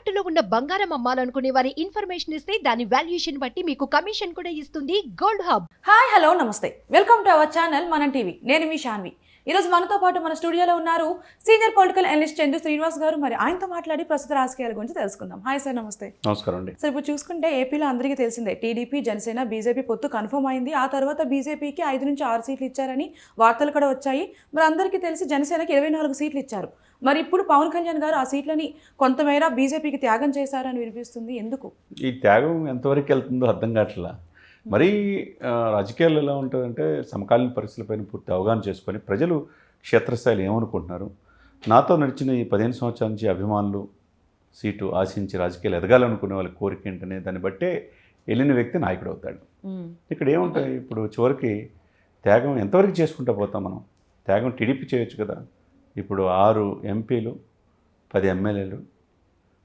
తాకట్టులో ఉన్న బంగారం అమ్మాలనుకునే వారి ఇన్ఫర్మేషన్ ఇస్తే దాని వాల్యుయేషన్ బట్టి మీకు కమిషన్ కూడా ఇస్తుంది. Gold hub hi hello namaste. Welcome to our channel Manam TV నేను మీ షాన్వి. ఈరోజు మనతో పాటు మన స్టూడియోలో ఉన్నారు senior political analyst Chandu Srinivas గారు. మరి ఆయనతో మాట్లాడి ప్రస్తుత రాజకీయాల గురించి తెలుసుకుందాం. హాయ్ సార్ నమస్తే. నమస్కారం అండి. సార్ ఇప్పుడు చూసుకుంటే ఏపీలో అందరికీ తెలిసిందే టీడీపీ జనసేన బీజేపీ పొత్తు కన్ఫర్మ్ అయింది. ఆ తర్వాత బీజేపీకి ఐదు నుంచి ఆరు సీట్లు ఇచ్చారని వార్తలు కూడా వచ్చాయి. మరి అందరికీ తెలిసి జనసేనకి ఇరవై నాలుగు సీట్లు ఇచ్చారు. మరి ఇప్పుడు పవన్ కళ్యాణ్ గారు ఆ సీట్లని కొంతమేర బీజేపీకి త్యాగం చేశారని వినిపిస్తుంది. ఎందుకు? ఈ త్యాగం ఎంతవరకు వెళ్తుందో అర్థం కావట్లా. మరీ రాజకీయాలు ఎలా ఉంటుందంటే సమకాలీన పరిస్థితులపైన పూర్తి అవగాహన చేసుకొని ప్రజలు క్షేత్రస్థాయిలో ఏమనుకుంటున్నారు? నాతో నడిచిన ఈ పదిహేను సంవత్సరాల నుంచి అభిమానులు సీటు ఆశించి రాజకీయాలు ఎదగాలనుకునే వాళ్ళ కోరిక ఏంటనే దాన్ని బట్టే వెళ్ళిన వ్యక్తి నాయకుడు అవుతాడు. ఇక్కడ ఏముంటాయి? ఇప్పుడు చివరికి త్యాగం ఎంతవరకు చేసుకుంటూ పోతాం మనం? త్యాగం టీడీపీ చేయొచ్చు కదా. ఇప్పుడు ఆరు ఎంపీలు పది ఎమ్మెల్యేలు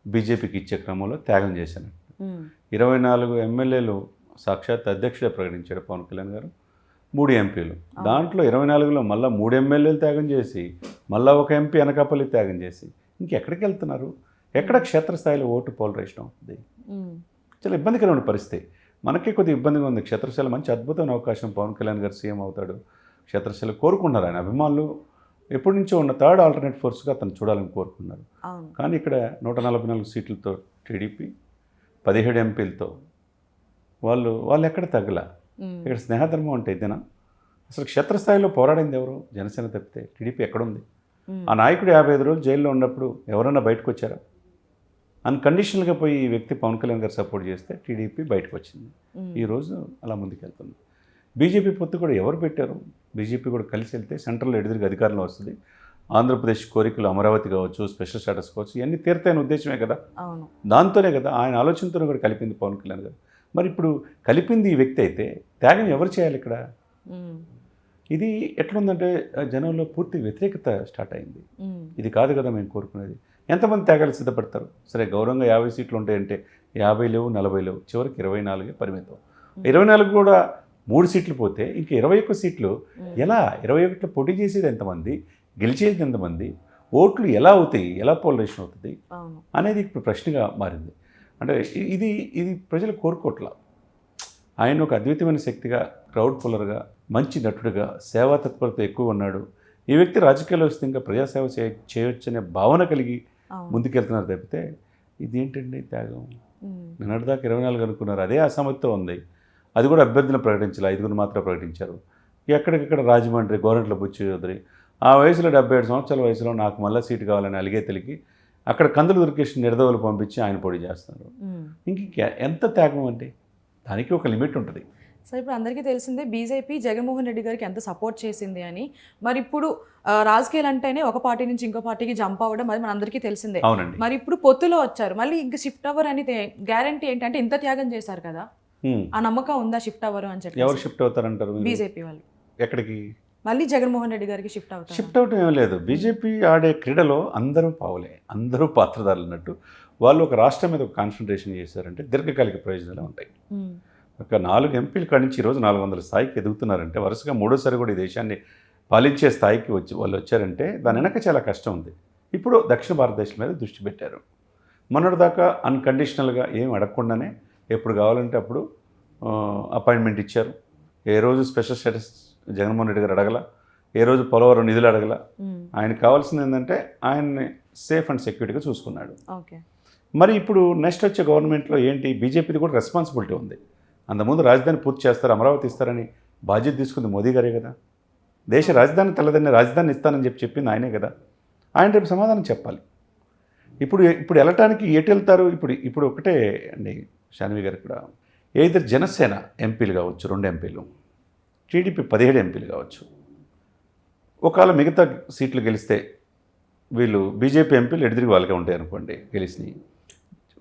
బీజేపీకి ఇచ్చే క్రమంలో త్యాగం చేశాను ఇరవై నాలుగు ఎమ్మెల్యేలు సాక్షాత్ అధ్యక్షుడే ప్రకటించాడు పవన్ కళ్యాణ్ గారు. మూడు ఎంపీలు. దాంట్లో ఇరవై నాలుగులో మళ్ళీ మూడు ఎమ్మెల్యేలు త్యాగం చేసి మళ్ళీ ఒక ఎంపీ అనకాపల్లి త్యాగం చేసి ఇంకెక్కడికి వెళ్తున్నారు? ఎక్కడ క్షేత్రస్థాయిలో ఓటు పోలరేషన్ అవుతుంది? చాలా ఇబ్బందికరమైన పరిస్థితి. మనకి కొద్దిగా ఇబ్బందిగా ఉంది. క్షేత్రస్థాయిలో మంచి అద్భుతమైన అవకాశం పవన్ కళ్యాణ్ గారు సీఎం అవుతాడు. క్షేత్రస్థాయిలో కోరుకున్నారు ఆయన అభిమానులు. ఎప్పటి నుంచో ఉన్న థర్డ్ ఆల్టర్నేట్ ఫోర్స్గా అతను చూడాలని కోరుకున్నారు కానీ ఇక్కడ నూట నలభై నాలుగు సీట్లతో టీడీపీ పదిహేడు ఎంపీలతో వాళ్ళు వాళ్ళు ఎక్కడ తగ్గల ఇక్కడ స్నేహధర్మం అంటే ఇదేనా? అసలు క్షేత్రస్థాయిలో పోరాడింది ఎవరు? జనసేన తప్పితే టీడీపీ ఎక్కడుంది? ఆ నాయకుడు యాభై ఐదు రోజులు జైల్లో ఉన్నప్పుడు ఎవరన్నా బయటకు వచ్చారా? అన్కండిషనల్గా పోయి ఈ వ్యక్తి పవన్ కళ్యాణ్ గారు సపోర్ట్ చేస్తే టీడీపీ బయటకు వచ్చింది. ఈరోజు అలా ముందుకెళ్తుంది. బీజేపీ పొత్తు కూడా ఎవరు పెట్టారు? బీజేపీ కూడా కలిసి వెళ్తే సెంట్రల్ ఎదురుగా అధికారంలో వస్తుంది. ఆంధ్రప్రదేశ్ కోరికలు అమరావతి కావచ్చు స్పెషల్ స్టాటస్ కావచ్చు ఇవన్నీ తీర్తాయని ఉద్దేశమే కదా? దాంతోనే కదా ఆయన ఆలోచనతోనే కూడా కలిపింది పవన్ కళ్యాణ్ గారు. మరి ఇప్పుడు కలిపింది ఈ వ్యక్తి అయితే త్యాగం ఎవరు చేయాలి ఇక్కడ? ఇది ఎట్లుందంటే జనంలో పూర్తి వ్యతిరేకత స్టార్ట్ అయింది. ఇది కాదు కదా మేము కోరుకునేది. ఎంతమంది త్యాగాలు సిద్ధపడతారు? సరే గౌరవంగా యాభై సీట్లు ఉంటాయంటే యాభై లేవు నలభై లేవు చివరికి ఇరవై నాలుగే పరిమితం. ఇరవై నాలుగు కూడా మూడు సీట్లు పోతే ఇంక ఇరవై ఒక్క సీట్లు ఎలా? ఇరవై ఒకటిలో పోటీ చేసేది ఎంతమంది? గెలిచేది ఎంతమంది? ఓట్లు ఎలా అవుతాయి? ఎలా పోలరేషన్ అవుతుంది? అనేది ఇప్పుడు ప్రశ్నగా మారింది. అంటే ఇది ఇది ప్రజలు కోరుకోవట్ల ఆయన ఒక అద్వితీయమైన శక్తిగా క్రౌడ్ పుల్లర్గా మంచి నటుడుగా సేవా తత్పరత ఎక్కువ ఉన్నాడు. ఈ వ్యక్తి రాజకీయాల్లో వస్తే ఇంకా ప్రజాసేవ చే చేయొచ్చనే భావన కలిగి ముందుకెళ్తున్నారు తప్పితే ఇదేంటండి త్యాగం? నిన్నటిదాకా ఇరవై నాలుగు అనుకున్నారు. అదే అసమర్థత ఉంది. అది కూడా అభ్యర్థులను ప్రకటించాలి. ఐదుగురు మాత్రం ప్రకటించారు. ఎక్కడికక్కడ రాజమండ్రి గోరంట్ల బుచ్చి చౌదరి ఆ వయసులో డెబ్బై ఏడు సంవత్సరాల వయసులో నాకు మళ్ళీ సీటు కావాలని అలిగే తెలికి అక్కడ కందులు దుర్గేష్ నిర్దవులు పంపించి ఆయన పొడి చేస్తున్నారు. ఇంక ఎంత త్యాగం అంటే దానికి ఒక లిమిట్ ఉంటుంది. సరే ఇప్పుడు అందరికీ తెలిసిందే బీజేపీ జగన్మోహన్ రెడ్డి గారికి ఎంత సపోర్ట్ చేసింది అని. మరి ఇప్పుడు రాజకీయాలు అంటేనే ఒక పార్టీ నుంచి ఇంకో పార్టీకి జంప్ అవ్వడం అది మన అందరికీ తెలిసిందే. అవునండి. మరి ఇప్పుడు పొత్తులో వచ్చారు. మళ్ళీ ఇంకా షిఫ్ట్ అవ్వరు అని గ్యారంటీ ఏంటంటే ఇంత త్యాగం చేశారు కదా. ఆ నమ్మకం ఉందా షిఫ్ట్ అవ్వరు అని చెప్పి ఎవరు షిఫ్ట్ అవుతారంటారు? బీజేపీ వాళ్ళు. ఎక్కడికి? మళ్ళీ జగన్మోహన్ రెడ్డి గారికి షిఫ్ట్ అవుతారు? షిఫ్ట్ అవటం ఏం లేదు. బీజేపీ ఆడే క్రీడలో అందరూ పావులే. అందరూ పాత్రదారులు అన్నట్టు. వాళ్ళు ఒక రాష్ట్రం మీద ఒక కాన్సన్ట్రేషన్ చేశారంటే దీర్ఘకాలిక ప్రయోజనాలు ఉంటాయి. ఒక నాలుగు ఎంపీల కాడి నుంచి ఈరోజు నాలుగు వందల స్థాయికి ఎదుగుతున్నారంటే వరుసగా మూడోసారి కూడా ఈ దేశాన్ని పాలించే స్థాయికి వచ్చి వాళ్ళు వచ్చారంటే దాని వెనక చాలా కష్టం ఉంది. ఇప్పుడు దక్షిణ భారతదేశం మీద దృష్టి పెట్టారు. మొన్నటిదాకా అన్కండిషనల్గా ఏం అడగకుండానే ఎప్పుడు కావాలంటే అప్పుడు అపాయింట్మెంట్ ఇచ్చారు. ఏ రోజు స్పెషల్ స్టేటస్ జగన్మోహన్ రెడ్డి గారు అడగల. ఏ రోజు పోలవరం నిధులు అడగల. ఆయనకు కావాల్సింది ఏంటంటే ఆయన్ని సేఫ్ అండ్ సెక్యూరిటీగా చూసుకున్నాడు. ఓకే. మరి ఇప్పుడు నెక్స్ట్ వచ్చే గవర్నమెంట్లో ఏంటి? బీజేపీది కూడా రెస్పాన్సిబిలిటీ ఉంది. అంతకుముందు రాజధాని పూర్తి చేస్తారు అమరావతి ఇస్తారని బాధ్యత తీసుకుంది మోదీ గారే కదా. దేశ రాజధాని తెల్లదని రాజధాని ఇస్తానని చెప్పి చెప్పింది ఆయనే కదా. ఆయన రేపు సమాధానం చెప్పాలి. ఇప్పుడు ఇప్పుడు వెళ్ళటానికి ఎటు వెళ్తారు? ఇప్పుడు ఇప్పుడు ఒకటే అండి షాన్వి గారు ఇక్కడ ఏదైతే జనసేన ఎంపీలు కావచ్చు రెండు ఎంపీలు. టీడీపీ పదిహేడు ఎంపీలు కావచ్చు. ఒకవేళ మిగతా సీట్లు గెలిస్తే వీళ్ళు బీజేపీ ఎంపీలు ఎడిదిరిగి వాళ్ళకే ఉంటాయి అనుకోండి గెలిచినాయి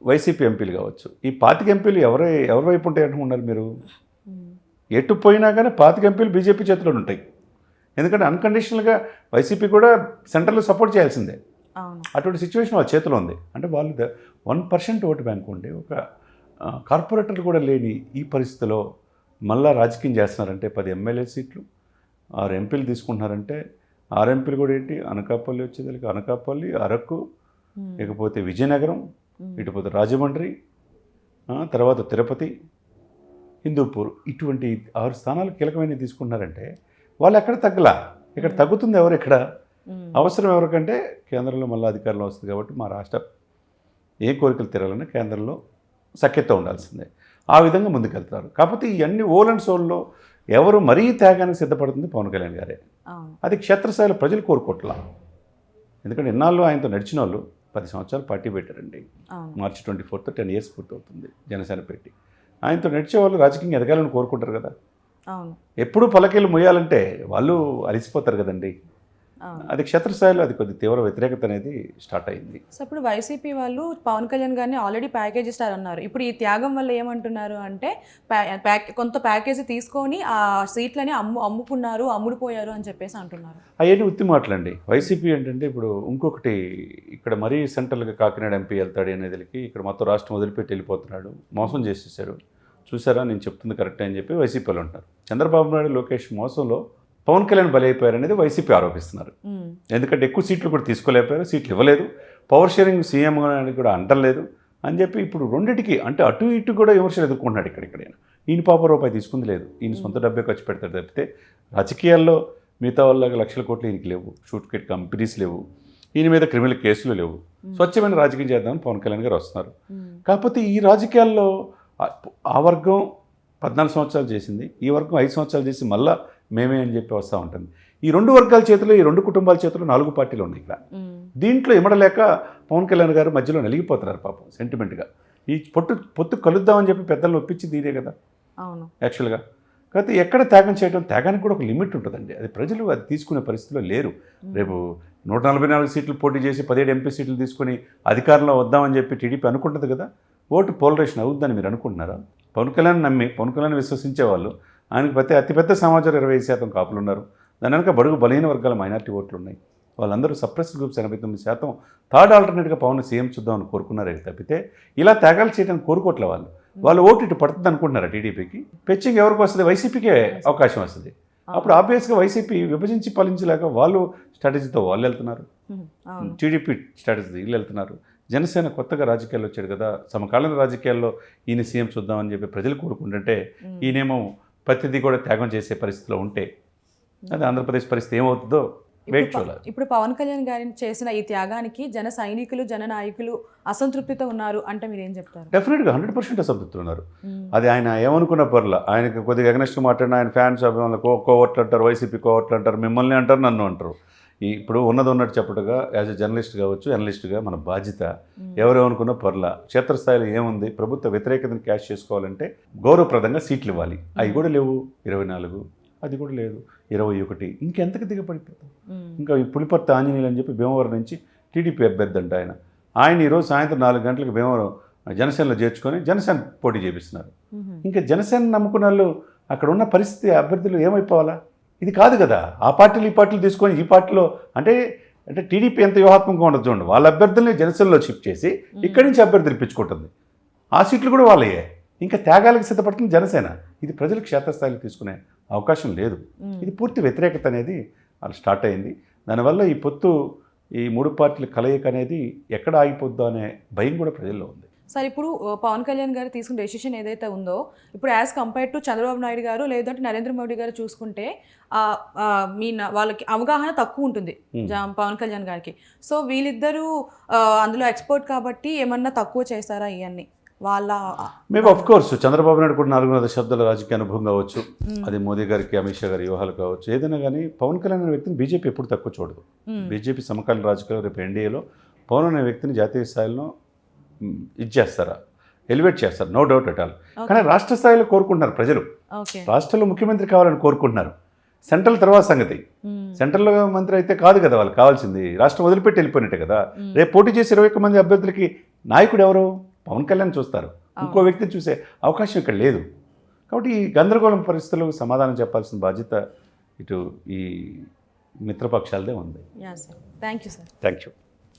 వైసీపీ ఎంపీలు కావచ్చు. ఈ పాతిక ఎంపీలు ఎవరే ఎవరి వైపు ఉంటాయి అనుకున్నారు మీరు? ఎటు పోయినా కానీ పాతిక ఎంపీలు బీజేపీ చేతిలో ఉంటాయి. ఎందుకంటే అన్కండిషనల్గా వైసీపీ కూడా సెంట్రల్లో సపోర్ట్ చేయాల్సిందే. అటువంటి సిచ్యువేషన్ వాళ్ళ చేతిలో ఉంది. అంటే వాళ్ళు వన్ పర్సెంట్ ఓటు బ్యాంక్ ఉండి ఒక కార్పొరేటర్లు కూడా లేని ఈ పరిస్థితిలో మళ్ళా రాజకీయం చేస్తున్నారంటే పది ఎమ్మెల్యే సీట్లు ఆరు ఎంపీలు తీసుకుంటున్నారంటే ఆరు ఎంపీలు కూడా ఏంటి? అనకాపల్లి వచ్చేదానికి అనకాపల్లి అరకు. ఇకపోతే విజయనగరం ఇటు పోతే రాజమండ్రి తర్వాత తిరుపతి హిందూపూర్ ఇటువంటి ఆరు స్థానాలు కీలకమైన తీసుకున్నారంటే వాళ్ళు ఎక్కడ తగ్గలా? ఇక్కడ తగ్గుతుంది ఎవరు ఇక్కడ. అవసరం ఎవరికంటే కేంద్రంలో మళ్ళీ అధికారంలో వస్తుంది కాబట్టి మా రాష్ట్ర ఏ కోరికలు తీరాలన్నా కేంద్రంలో సఖ్యత ఉండాల్సిందే. ఆ విధంగా ముందుకెళ్తారు. కాకపోతే ఇవన్నీ ఓల్ అండ్ సోల్లో ఎవరు మరీ త్యాగానికి సిద్ధపడుతుంది పవన్ కళ్యాణ్ గారే. అది క్షేత్రస్థాయిలో ప్రజలు కోరుకోవట్లా ఎందుకంటే ఇన్నాళ్ళు ఆయనతో నడిచిన వాళ్ళు పది సంవత్సరాలు పార్టీ పెట్టారండి. March twenty fourth ten years పూర్తవుతుంది జనసేన పెట్టి. ఆయనతో నడిచే వాళ్ళు రాజకీయంగా ఎదగాలని కోరుకుంటారు కదా. ఎప్పుడు పలకేలు మొయ్యాలంటే వాళ్ళు అలిసిపోతారు కదండి. అది క్షేత్రస్థాయిలో అది కొద్ది తీవ్ర వ్యతిరేకత అనేది స్టార్ట్ అయింది. సో ఇప్పుడు వైసీపీ వాళ్ళు పవన్ కళ్యాణ్ గారిని ఆల్రెడీ ప్యాకేజ్ ఇస్తారు అన్నారు ఇప్పుడు ఈ త్యాగం వల్ల ఏమంటున్నారు అంటే కొంత ప్యాకేజీ తీసుకొని ఆ సీట్లని అమ్ము అమ్ముకున్నారు అమ్ముడుపోయారు అని చెప్పేసి అంటున్నారు. అవన్నీ ఉత్తి మాటలండి. వైసీపీ ఏంటంటే ఇప్పుడు ఇంకొకటి ఇక్కడ మరీ సెంట్రల్గా కాకినాడ ఎంపీ వెళ్తాడు అనేదికి ఇక్కడ మొత్తం రాష్ట్రం వదిలిపెట్టి వెళ్ళిపోతున్నాడు. మోసం చేసేసారు. చూసారా? నేను చెప్తుంది కరెక్టే అని చెప్పి వైసీపీ వాళ్ళు అంటారు చంద్రబాబు నాయుడు లోకేష్ మోసంలో పవన్ కళ్యాణ్ బలైపోయారు అనేది వైసీపీ ఆరోపిస్తున్నారు. ఎందుకంటే ఎక్కువ సీట్లు కూడా తీసుకోలేకపోయారు సీట్లు ఇవ్వలేదు పవర్ షేరింగ్ సీఎం అని కూడా అంటలేదు అని చెప్పి ఇప్పుడు రెండింటికి అంటే అటు ఇటు కూడా విమర్శలు ఎదుర్కొంటున్నాడు ఇక్కడ ఇక్కడ ఈయన. పాప రూపాయి తీసుకుంది లేదు. ఈయన సొంత డబ్బే ఖర్చు పెడతాడు తప్పితే రాజకీయాల్లో మిగతా వాళ్ళకి లక్షల కోట్లు ఈయనకి లేవు. షూట్ కిట్ కంపెనీస్ లేవు. ఈయన మీద క్రిమినల్ కేసులు లేవు. స్వచ్ఛమైన రాజకీయం చేద్దామని పవన్ కళ్యాణ్ గారు వస్తున్నారు. కాకపోతే ఈ రాజకీయాల్లో ఆ వర్గం పద్నాలుగు సంవత్సరాలు చేసింది ఈ వర్గం ఐదు సంవత్సరాలు చేసి మళ్ళా మేమే అని చెప్పి వస్తూ ఉంటుంది. ఈ రెండు వర్గాల చేతిలో ఈ రెండు కుటుంబాల చేతిలో నాలుగు పార్టీలు ఉన్నాయి ఇక్కడ. దీంట్లో ఇమడలేక పవన్ కళ్యాణ్ గారు మధ్యలో నలిగిపోతున్నారు పాపం సెంటిమెంట్గా ఈ పొట్టు పొత్తు కలుద్దామని చెప్పి పెద్దలను ఒప్పించి తీరే కదా. అవును. యాక్చువల్గా. కాకపోతే ఎక్కడ త్యాగం చేయడం త్యాగానికి కూడా ఒక లిమిట్ ఉంటుందండి. అది ప్రజలు అది తీసుకునే పరిస్థితిలో లేరు. రేపు నూట నలభై నాలుగు సీట్లు పోటీ చేసి పదిహేడు ఎంపీ సీట్లు తీసుకుని అధికారంలో వద్దామని చెప్పి టీడీపీ అనుకుంటుంది కదా. ఓటు పోలరేషన్ అవుద్దని మీరు అనుకుంటున్నారా? పవన్ కళ్యాణ్ నమ్మి పవన్ కళ్యాణ్ విశ్వసించే వాళ్ళు ఆయనకు ప్రతి అతిపెద్ద సమాచారం ఇరవై ఐదు శాతం కాపులు ఉన్నారు. దాని వెనక బడుగు బలహీన వర్గాల మైనార్టీ ఓట్లు ఉన్నాయి. వాళ్ళందరూ సప్రెస్ గ్రూప్స్ ఎనభై తొమ్మిది శాతం థర్డ్ ఆల్టర్నేట్గా పవన్ సీఎం చూద్దామని కోరుకున్నారే తప్పితే ఇలా త్యాగాలు చేయడానికి కోరుకోవట్లే వాళ్ళు. వాళ్ళు ఓటు ఇటు పడుతుంది అనుకుంటున్నారా టీడీపీకి? పెచ్చింగ్ ఎవరికి వస్తుంది? వైసీపీకే అవకాశం వస్తుంది. అప్పుడు ఆబ్వియస్గా వైసీపీ విభజించి పాలించలేక వాళ్ళు స్ట్రాటజీతో వాళ్ళు వెళ్తున్నారు. టీడీపీ స్ట్రాటజీ వీళ్ళు వెళ్తున్నారు. జనసేన కొత్తగా రాజకీయాల్లో వచ్చాడు కదా సమకాలీన రాజకీయాల్లో ఈయన సీఎం చూద్దామని చెప్పి ప్రజలు కోరుకుంటుంటే. ఈయనేమో ప్రతిదీ కూడా త్యాగం చేసే పరిస్థితిలో ఉంటే అది ఆంధ్రప్రదేశ్ పరిస్థితి ఏమవుతుందో వెయిట్ ఇప్పుడు ప- చూడాలి. ఇప్పుడు పవన్ కళ్యాణ్ గారిని చేసిన ఈ త్యాగానికి జన సైనికులు జన నాయకులు అసంతృప్తితో ఉన్నారు అంటే మీరు ఏం చెప్తారు? డెఫినెట్గా హండ్రెడ్ పర్సెంట్ అసంతృప్తులు ఉన్నారు. అది ఆయన ఏమనుకున్న పర్ల. ఆయనకి కొద్దిగా ఎగనెస్ట్ మాట్లాడిన ఆయన ఫ్యాన్స్ అభిమానులు కో కోవట్లు అంటారు వైసీపీ కోవట్లు అంటారు మిమ్మల్ని అంటారు నన్ను అంటారు. ఈ ఇప్పుడు ఉన్నది ఉన్నట్టు చెప్పటగా యాజ్ ఎ జర్నలిస్ట్ కావచ్చు అనలిస్ట్గా మన బాధ్యత. ఎవరేమనుకున్న పర్ల. క్షేత్రస్థాయిలో ఏముంది? ప్రభుత్వ వ్యతిరేకతను క్యాష్ చేసుకోవాలంటే గౌరవప్రదంగా సీట్లు ఇవ్వాలి. అవి కూడా లేవు. ఇరవై నాలుగు. అది కూడా లేదు. ఇరవై ఒకటి. ఇంకెంతకు దిగపడిపోతాం. ఇంకా ఈ పులిపర్తి ఆంజనేయులు అని చెప్పి భీమవరం నుంచి టీడీపీ అభ్యర్థి అంట ఆయన. ఆయన ఈరోజు సాయంత్రం నాలుగు గంటలకు భీమవరం జనసేనలో చేర్చుకొని జనసేన పోటీ చేపిస్తున్నారు. ఇంకా జనసేన నమ్ముకున్న వాళ్ళు అక్కడ ఉన్న పరిస్థితి అభ్యర్థులు ఏమైపోవాలా? ఇది కాదు కదా. ఆ పార్టీలు ఈ పార్టీలు తీసుకొని ఈ పార్టీలో అంటే అంటే టీడీపీ ఎంత వ్యూహాత్మకంగా ఉండదు చూడండి. వాళ్ళ అభ్యర్థుల్ని జనసేనలో షిఫ్ట్ చేసి ఇక్కడి నుంచి అభ్యర్థులు ఇప్పించుకుంటుంది. ఆ సీట్లు కూడా వాళ్ళయే. ఇంకా త్యాగాలకు సిద్ధపడుతుంది జనసేన. ఇది ప్రజలు క్షేత్రస్థాయిలో తీసుకునే అవకాశం లేదు. ఇది పూర్తి వ్యతిరేకత అనేది వాళ్ళు స్టార్ట్ అయింది. దానివల్ల ఈ పొత్తు ఈ మూడు పార్టీల కలయిక అనేది ఎక్కడ ఆగిపోద్దో అనే భయం కూడా ప్రజల్లో ఉంది. సార్ ఇప్పుడు పవన్ కళ్యాణ్ గారు తీసుకున్న డెసిషన్ ఏదైతే ఉందో ఇప్పుడు as compare to Chandrababu Naidu గారు లేదంటే నరేంద్ర మోడీ గారు చూసుకుంటే మీ వాళ్ళకి అవగాహన తక్కువ ఉంటుంది Hmm. పవన్ కళ్యాణ్ గారికి సో వీళ్ళిద్దరూ అందులో ఎక్స్పర్ట్ కాబట్టి ఏమన్నా తక్కువ చేస్తారా ఇవన్నీ వాళ్ళ maybe of course Chandrababu Naidu కూడా నాలుగున్నర దశాబ్దాల రాజకీయ అనుభవం కావచ్చు మ్మ్. అది మోదీ గారికి అమిత్ షా గారి వ్యూహాలు కావచ్చు ఏదైనా కానీ పవన్ కళ్యాణ్ అనే వ్యక్తిని బీజేపీ ఎప్పుడు తక్కువ చూడదు మ్మ్. బీజేపీ సమకాలీన రాజకీయాలు రేపు ఎన్డీఏలో పవన్ అనే వ్యక్తిని జాతీయ స్థాయిలో ఇది చేస్తారా ఎలివేట్ చేస్తారు. No doubt at all. కానీ రాష్ట్ర స్థాయిలో కోరుకుంటున్నారు ప్రజలు. రాష్ట్రంలో ముఖ్యమంత్రి కావాలని కోరుకుంటున్నారు. సెంట్రల్ తర్వాత సంగతి. సెంట్రల్ మంత్రి అయితే కాదు కదా వాళ్ళకి కావాల్సింది. రాష్ట్రం వదిలిపెట్టి వెళ్ళిపోయినట్టే కదా. రేపు పోటీ చేసి ఇరవై ఒక్క మంది అభ్యర్థులకి నాయకుడు ఎవరు? పవన్ కళ్యాణ్ చూస్తారు. ఇంకో వ్యక్తిని చూసే అవకాశం ఇక్కడ లేదు. కాబట్టి ఈ గందరగోళం పరిస్థితులకు సమాధానం చెప్పాల్సిన బాధ్యత ఇటు ఈ మిత్రపక్షాలదే ఉంది. Thank you sir thank you